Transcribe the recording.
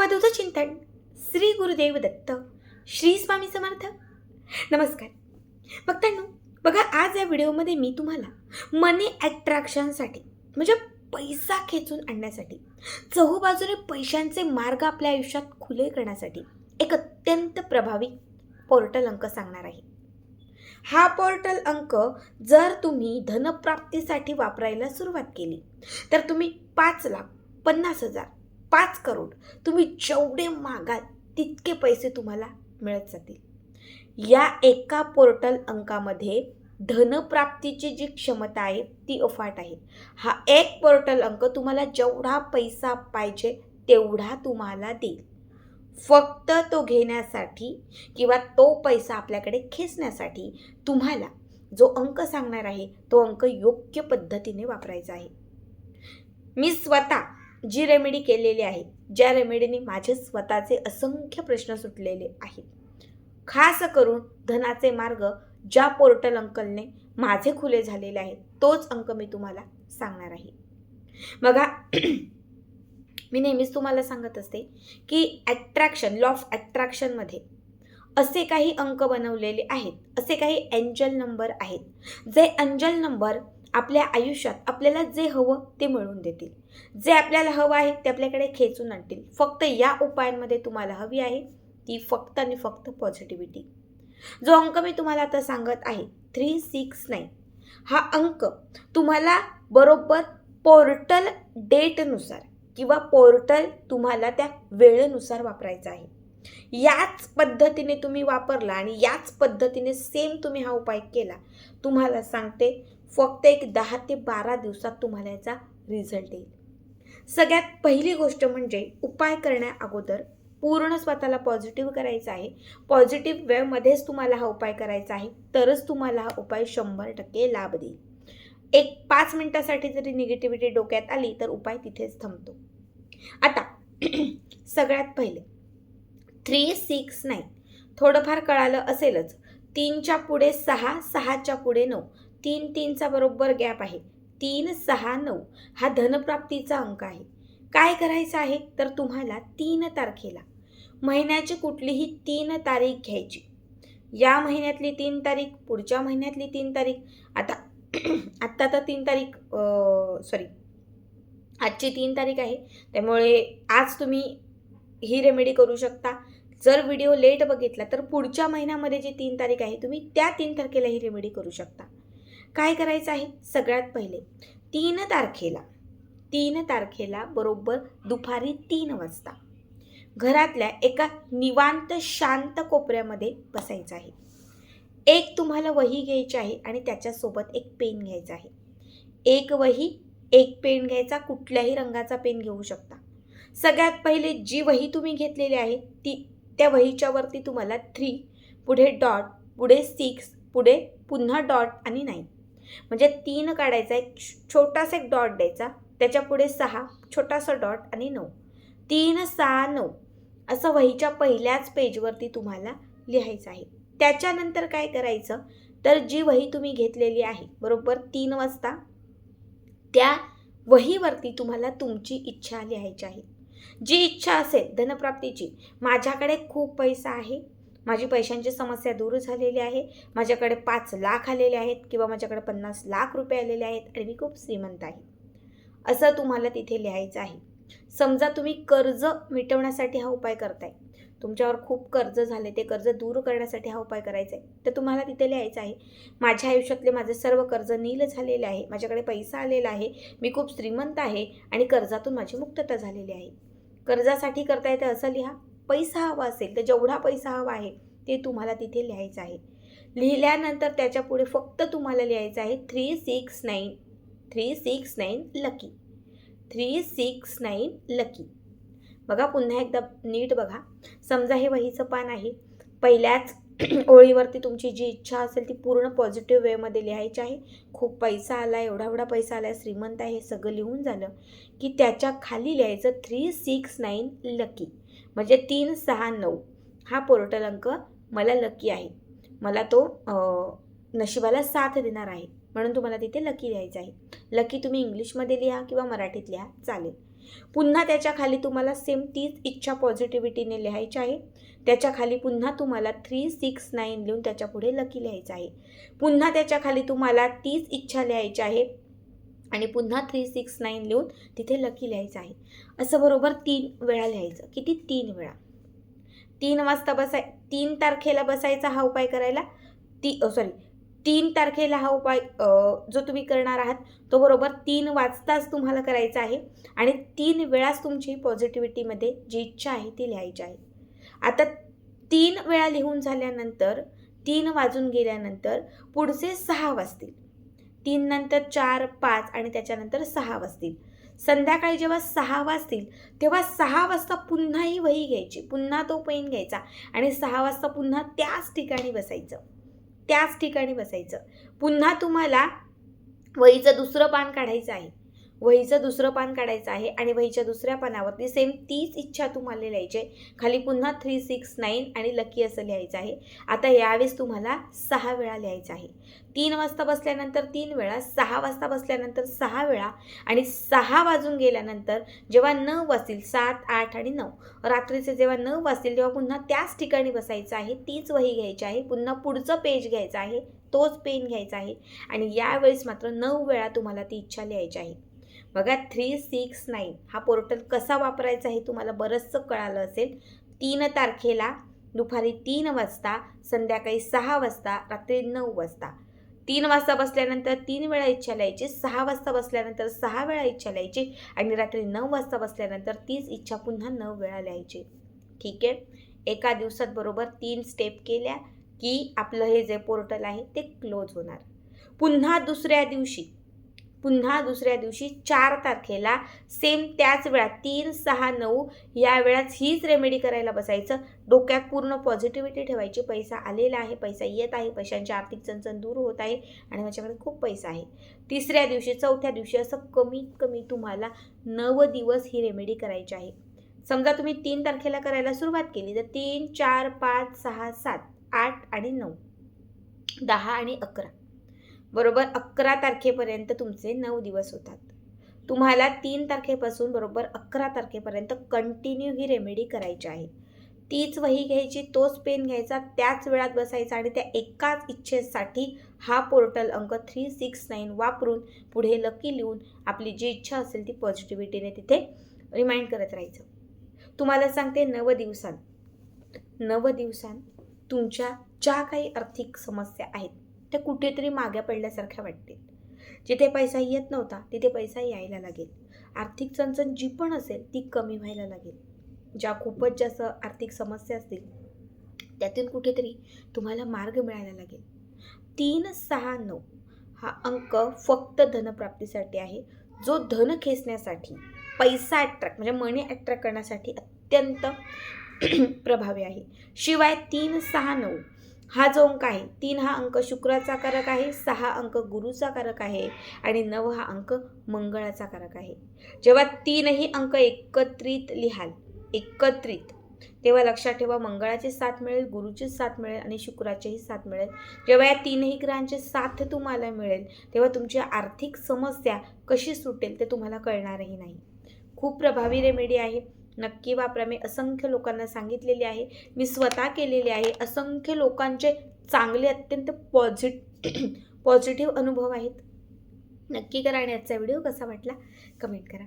अवधूत चिंतन श्री गुरुदेव दत्त श्री स्वामी समर्थ. नमस्कार. बघतांनो बघा आज या व्हिडिओमध्ये मी तुम्हाला मनी ॲट्रॅक्शनसाठी म्हणजे पैसा खेचून आणण्यासाठी चहूबाजूने पैशांचे मार्ग आपल्या आयुष्यात खुले करण्यासाठी एक अत्यंत प्रभावी पोर्टल अंक सांगणार आहे. हा पोर्टल अंक जर तुम्ही धनप्राप्तीसाठी वापरायला सुरुवात केली तर तुम्ही पाच लाख पन्नास हजार पाच करोड. तुम्ही जेवढे मागाल तितके पैसे तुम्हाला मिळत जातील. या एका पोर्टल अंकामध्ये धनप्राप्तीची जी क्षमता आहे ती अफाट आहे. हा एक पोर्टल अंक तुम्हाला जेवढा पैसा पाहिजे तेवढा तुम्हाला देईल. फक्त तो घेण्यासाठी किंवा तो पैसा आपल्याकडे खेचण्यासाठी तुम्हाला जो अंक सांगणार आहे तो अंक योग्य पद्धतीने वापरायचा आहे. मी स्वतः जी रेमेडी केलेली आहे ज्या रेमेडीने माझे स्वतःचे असंख्य प्रश्न सुटलेले आहेत. खास करून धनाचे मार्ग ज्या पोर्टल अंकलने माझे खुले झालेले आहेत तोच अंक मी तुम्हाला सांगणार आहे. बघा मी नेहमीच तुम्हाला सांगत असते की ॲट्रॅक्शन लॉ ऑफ ॲट्रॅक्शनमध्ये असे काही अंक बनवलेले आहेत असे काही एंजल नंबर आहेत. जे अंजल नंबर आपल्या आयुष्यात आपल्याला जे हवं ते मिळवून देतील. जे आपल्याला हवं आहे ते आपल्याकडे खेचून आणतील. फक्त या उपायांमध्ये तुम्हाला हवी आहे ती फक्त आणि फक्त पॉझिटिव्हिटी जो अंक मी तुम्हाला आता सांगत आहे थ्री सिक्स नाईन हा अंक तुम्हाला बरोबर पोर्टल डेटनुसार किंवा पोर्टल तुम्हाला त्या वेळेनुसार वापरायचा आहे. याच पद्धतीने तुम्ही वापरला आणि याच पद्धतीने सेम तुम्ही हा उपाय केला तुम्हाला सांगते फक्त एक दहा ते बारा दिवसात तुम्हाला याचा रिझल्ट येईल. सगळ्यात पहिली गोष्ट म्हणजे उपाय करण्या अगोदर पूर्ण स्वतःला पॉझिटिव्ह करायचं आहे. पॉझिटिव्ह वेळमध्येच तुम्हाला हा उपाय करायचा आहे तरच तुम्हाला हा उपाय शंभर टक्के लाभ देईल. एक पाच मिनटासाठी जरी निगेटिव्हिटी डोक्यात आली तर उपाय तिथेच थांबतो. आता सगळ्यात पहिले थ्री सिक्स नाईन थोडंफार कळालं असेलच तीनच्या पुढे सहा सहाच्या पुढे नऊ. तीन तीनचा बरोबर गॅप आहे. तीन सहा नऊ हा धनप्राप्तीचा अंक आहे. काय करायचं आहे? तर तुम्हाला तीन तारखेला महिन्याची कुठलीही तीन तारीख घ्यायची. या महिन्यातली तीन तारीख पुढच्या महिन्यातली तीन तारीख आता आत्ता तर तीन तारीख सॉरी आजची तीन तारीख आहे. त्यामुळे आज तुम्ही ही रेमेडी करू शकता. जर व्हिडिओ लेट बघितला तर पुढच्या महिन्यामध्ये जी तीन तारीख आहे तुम्ही त्या तीन तारखेला ही रेमेडी करू शकता. काय करायचं आहे? सगळ्यात पहिले तीन तारखेला तीन तारखेला बरोबर दुपारी तीन वाजता घरातल्या एका निवांत शांत कोपऱ्यामध्ये बसायचं आहे. एक तुम्हाला वही घ्यायची आहे आणि त्याच्यासोबत एक पेन घ्यायचा आहे. एक वही एक पेन घ्यायचा कुठल्याही रंगाचा पेन घेऊ शकता. सगळ्यात पहिले जी वही तुम्ही घेतलेली आहे ती त्या वहीच्यावरती तुम्हाला थ्री पुढे डॉट पुढे सिक्स पुढे पुन्हा डॉट आणि नाईन म्हणजे तीन काढायचा एक छोटासा एक डॉट द्यायचा त्याच्या पुढे सहा छोटासा डॉट आणि नऊ. तीन सहा नऊ असं वहीच्या पहिल्याच पेजवरती तुम्हाला लिहायचं आहे. त्याच्यानंतर काय करायचं? तर जी वही तुम्ही घेतलेली आहे बरोबर तीन वाजता त्या वहीवरती तुम्हाला तुमची इच्छा लिहायची आहे. जी इच्छा असेल धनप्राप्तीची माझ्याकडे खूप पैसा आहे माझी पैशांची समस्या दूर झालेली आहे. माझ्याकडे पाच लाख आलेले आहेत किंवा माझ्याकडे पन्नास लाख रुपये आलेले आहेत आणि मी खूप श्रीमंत आहे. असं तुम्हाला तिथे लिहायचं आहे. समजा तुम्ही कर्ज मिटवण्यासाठी हा उपाय करताय. तुमच्यावर खूप कर्ज झाले ते कर्ज दूर करण्यासाठी हा उपाय करायचा आहे. तर तुम्हाला तिथे लिहायचं आहे माझ्या आयुष्यातले माझे सर्व कर्ज नील झालेले आहे माझ्याकडे पैसा आलेला आहे मी खूप श्रीमंत आहे आणि कर्जातून माझी मुक्तता झालेली आहे. कर्जासाठी करता येते असं लिहा. पैसा हवा असेल तर जेवढा पैसा हवा आहे ते तुम्हाला तिथे लिहायचं आहे. लिहिल्यानंतर त्याच्या पुढे फक्त तुम्हाला लिहायचं आहे three six nine three six nine lucky three six nine lucky बघा पुन्हा एकदा नीट बघा. समजा हे वहीचं पान आहे. पहिल्याच ओळीवरती तुमची जी इच्छा असेल ती पूर्ण पॉझिटिव्ह वेमध्ये लिहायची आहे. खूप पैसा आला एवढा एवढा पैसा आला श्रीमंत आहे हे सगळं लिहून झालं की त्याच्याखाली लिहायचं थ्री सिक्स नाईन लकी म्हणजे तीन सहा नऊ. हा पोर्टल अंक मला लकी आहे. मला तो नशिबाला साथ देणार आहे. म्हणून तुम्हाला तिथे लकी लिहायचं आहे. लकी तुम्ही इंग्लिशमध्ये लिहा किंवा मराठीत लिहा चालेल. पुन्हा त्याच्याखाली तुम्हाला सेम तीच इच्छा पॉझिटिव्हिटीने लिहायची आहे. त्याच्याखाली पुन्हा तुम्हाला थ्री सिक्स नाईन लिहून त्याच्या पुढे लकी लिहायचं आहे. पुन्हा त्याच्याखाली तुम्हाला तीच इच्छा लिहायची आहे. आणि पुन्हा थ्री सिक्स नाईन लिहून तिथे लकी लिहायचं आहे. असं बरोबर तीन वेळा लिहायचं. किती? तीन वेळा. तीन वाजता बसाय तीन तारखेला बसायचा हा उपाय करायला. ती सॉरी तीन तारखेला हा उपाय जो तुम्ही करणार आहात तो बरोबर तीन वाजताच तुम्हाला करायचा आहे आणि तीन वेळाच तुमची पॉझिटिव्हिटीमध्ये जी इच्छा आहे ती लिहायची आहे. आता तीन वेळा लिहून झाल्यानंतर तीन वाजून गेल्यानंतर पुढचे सहा वाजतील. तीन नंतर चार पाच आणि त्याच्यानंतर सहा वाजतील. संध्याकाळी जेव्हा सहा वाजतील तेव्हा सहा वाजता पुन्हा ही वही घ्यायची. पुन्हा तो पेन घ्यायचा आणि सहा वाजता पुन्हा त्याच ठिकाणी बसायचं. त्याच ठिकाणी बसायचं. पुन्हा तुम्हाला वहीचं दुसरं पान काढायचं आहे. वहीचं दुसरं पान काढायचं आहे आणि वहीच्या दुसऱ्या पानावरती सेम तीच इच्छा तुम्हाला लिहायची आहे. खाली पुन्हा थ्री सिक्स नाईन आणि लकी असं लिहायचं आहे. आता यावेळेस तुम्हाला सहा वेळा लिहायचं आहे. तीन वाजता बसल्यानंतर तीन वेळा सहा वाजता बसल्यानंतर सहा वेळा आणि सहा वाजून गेल्यानंतर जेव्हा नऊ वाजतील सात आठ आणि नऊ. रात्रीचे जेव्हा नऊ वाजतील तेव्हा पुन्हा त्याच ठिकाणी बसायचं आहे. तीच वही घ्यायची आहे. पुन्हा पुढचं पेज घ्यायचं आहे. तोच पेन घ्यायचा आहे. आणि यावेळेस मात्र नऊ वेळा तुम्हाला ती इच्छा लिहायची आहे. बघा थ्री सिक्स नाईन हा पोर्टल कसा वापरायचा हे तुम्हाला बरंचसं कळालं असेल. तीन तारखेला दुपारी तीन वाजता संध्याकाळी सहा वाजता रात्री नऊ वाजता. तीन वाजता बसल्यानंतर तीन वेळा इच्छा लिहायची सहा वाजता बसल्यानंतर सहा वेळा इच्छा लिहायची आणि रात्री नऊ वाजता बसल्यानंतर तीच इच्छा पुन्हा नऊ वेळा लिहायची. ठीक आहे? एका दिवसात बरोबर तीन स्टेप केल्या की आपलं हे जे पोर्टल आहे ते क्लोज होणार. पुन्हा दुसऱ्या दिवशी पुन्हा दुसऱ्या दिवशी चार तारखेला सेम त्याच वेळा तीन सहा नऊ या वेळात हीच रेमेडी करायला बसायचं. डोक्यात पूर्ण पॉझिटिव्हिटी ठेवायची. पैसा आलेला आहे पैसा येत आहे पैशांची आर्थिक चणचण दूर होत आहे आणि माझ्याकडे खूप पैसा आहे. तिसऱ्या दिवशी चौथ्या दिवशी असं कमीत कमी तुम्हाला नव दिवस ही रेमेडी करायची आहे. समजा तुम्ही तीन तारखेला करायला सुरुवात केली तर तीन चार पाच सहा सात आठ आणि नऊ. दहा आणि अकरा. बरोबर अकरा तारखेपर्यंत तुमचे नऊ दिवस होतात. तुम्हाला तीन तारखेपासून बरोबर अकरा तारखेपर्यंत कंटिन्यू ही रेमेडी करायची आहे. तीच वही घ्यायची तोच पेन घ्यायचा त्याच वेळात बसायचा आणि त्या एकाच इच्छेसाठी हा पोर्टल अंक थ्री सिक्स नाईन वापरून पुढे लकी लिहून आपली जी इच्छा असेल ती पॉझिटिव्हिटीने तिथे रिमाइंड करत राहायचं. तुम्हाला सांगते नव दिवसांत. नव दिवसांत तुमच्या ज्या काही आर्थिक समस्या आहेत त्या कुठेतरी मागे पडल्यासारख्या वाटतील. जिथे पैसा येत नव्हता तिथे पैसा यायला लागेल. आर्थिक चणचण जी पण असेल ती कमी व्हायला लागेल. ज्या खूपच जास्त आर्थिक समस्या असतील त्यातून कुठेतरी तुम्हाला मार्ग मिळायला लागेल. तीन सहा नऊ हा अंक फक्त धनप्राप्तीसाठी आहे. जो धन खेचण्यासाठी पैसा अट्रॅक्ट म्हणजे मनी अट्रॅक्ट करण्यासाठी अत्यंत प्रभावी आहे. शिवाय तीन सहा नऊ हा जो अंक आहे तीन हा अंक शुक्राचा कारक आहे सहा अंक गुरुचा कारक आहे आणि नऊ हा अंक मंगळाचा कारक आहे. जेव्हा तीनही अंक एकत्रित लिहाल एकत्रित तेव्हा लक्षात ठेवा मंगळाची साथ मिळेल गुरुचीच साथ मिळेल आणि शुक्राचेही साथ मिळेल. जेव्हा या तीनही ग्रहांचे साथ तुम्हाला मिळेल तेव्हा तुमची आर्थिक समस्या कशी सुटेल ते तुम्हाला कळणारही नाही. खूप प्रभावी रेमेडी आहे. नक्की वापरा. मी असंख्य लोकांना सांगितलेली आहे. मी स्वतः केलेली आहे. असंख्य लोकांचे चांगले अत्यंत पॉझिट पॉझिटिव्ह अनुभव आहेत. नक्की करा आणि आजचा व्हिडिओ कसा वाटला? कमेंट करा.